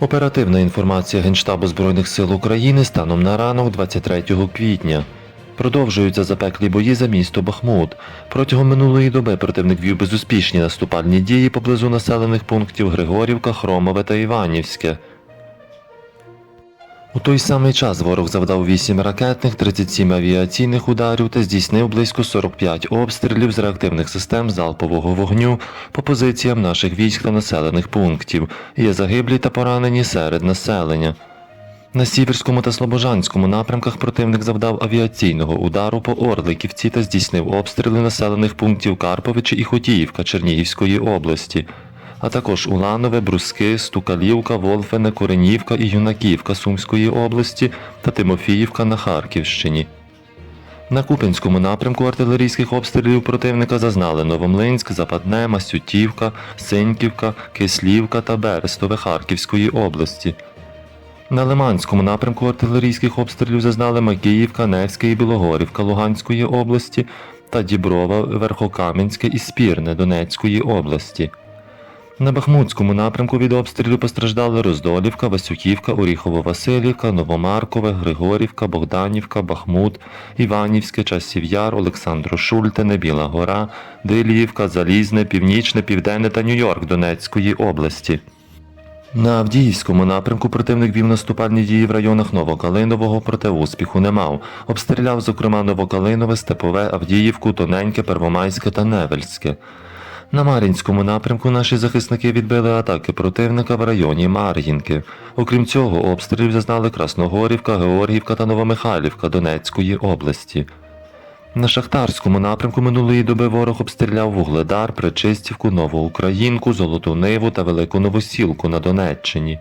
Оперативна інформація Генштабу Збройних сил України станом на ранок 23 квітня. Продовжуються запеклі бої за місто Бахмут. Протягом минулої доби противник вів безуспішні наступальні дії поблизу населених пунктів Григорівка, Хромове та Іванівське. У той самий час ворог завдав 8 ракетних, 37 авіаційних ударів та здійснив близько 45 обстрілів з реактивних систем залпового вогню по позиціям наших військ та населених пунктів. Є загиблі та поранені серед населення. На Сіверському та Слобожанському напрямках противник завдав авіаційного удару по Орликівці та здійснив обстріли населених пунктів Карповичі і Хотіївка Чернігівської області, а також Уланове, Бруски, Стукалівка, Волфене, Коренівка і Юнаківка Сумської області та Тимофіївка на Харківщині. На Куп'янському напрямку артилерійських обстрілів противника зазнали Новомлинськ, Западне, Масютівка, Синьківка, Кислівка та Берестове Харківської області. На Лиманському напрямку артилерійських обстрілів зазнали Макіївка, Невське і Білогорівка Луганської області та Діброва, Верхокам'янське і Спірне Донецької області. На Бахмутському напрямку від обстрілів постраждали Роздолівка, Васюківка, Оріхово-Василівка, Новомаркове, Григорівка, Богданівка, Бахмут, Іванівське, Часів Яр, Олександро-Шультине, Біла Гора, Диліївка, Залізне, Північне, Південне та Нью-Йорк Донецької області. На Авдіївському напрямку противник вів наступальні дії в районах Новокалинового, проте успіху не мав. Обстріляв, зокрема, Новокалинове, Степове, Авдіївку, Тоненьке, Первомайське та Невельське. На Мар'їнському напрямку наші захисники відбили атаки противника в районі Мар'їнки. Окрім цього, обстрілів зазнали Красногорівка, Георгіївка та Новомихайлівка Донецької області. На Шахтарському напрямку минулої доби ворог обстріляв Вугледар, Причистівку, Новоукраїнку, Золоту Ниву та Велику Новосілку на Донеччині.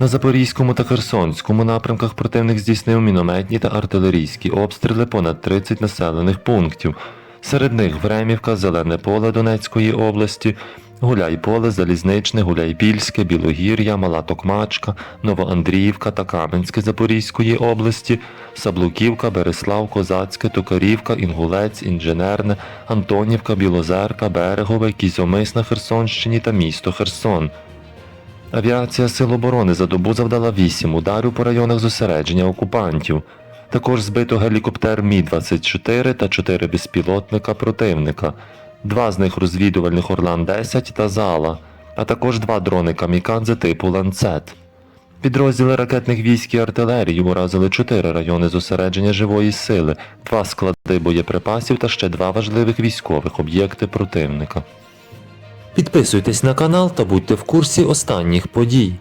На Запорізькому та Херсонському напрямках противник здійснив мінометні та артилерійські обстріли понад 30 населених пунктів. Серед них Времівка, Зелене поле Донецької області, Гуляйполе, Залізничне, Гуляйпільське, Білогір'я, Мала Токмачка, Новоандріївка та Кам'янське Запорізької області, Саблуківка, Береслав, Козацьке, Токарівка, Інгулець, Інженерне, Антонівка, Білозерка, Берегове, Кізьомис на Херсонщині та місто Херсон. Авіація Сил оборони за добу завдала 8 ударів по районах зосередження окупантів. Також збито гелікоптер Мі-24 та 4 безпілотника противника, два з них розвідувальних Орлан-10 та Зала, а також два дрони камікадзе типу Ланцет. Підрозділи ракетних військ і артилерії уразили чотири райони зосередження живої сили, два склади боєприпасів та ще два важливих військових об'єкти противника. Підписуйтесь на канал та будьте в курсі останніх подій.